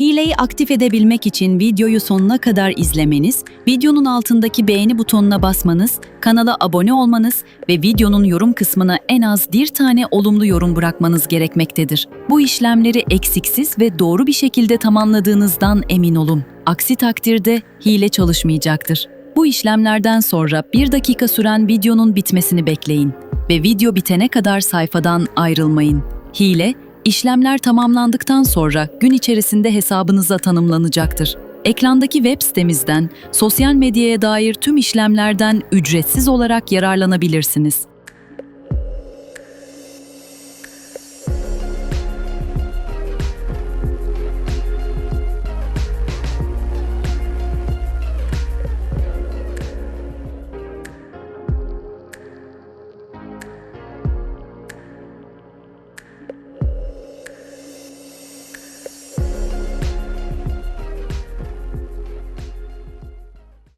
Hileyi aktif edebilmek için videoyu sonuna kadar izlemeniz, videonun altındaki beğeni butonuna basmanız, kanala abone olmanız ve videonun yorum kısmına en az bir tane olumlu yorum bırakmanız gerekmektedir. Bu işlemleri eksiksiz ve doğru bir şekilde tamamladığınızdan emin olun. Aksi takdirde hile çalışmayacaktır. Bu işlemlerden sonra bir dakika süren videonun bitmesini bekleyin ve video bitene kadar sayfadan ayrılmayın. Hile, işlemler tamamlandıktan sonra gün içerisinde hesabınıza tanımlanacaktır. Ekrandaki web sitemizden sosyal medyaya dair tüm işlemlerden ücretsiz olarak yararlanabilirsiniz.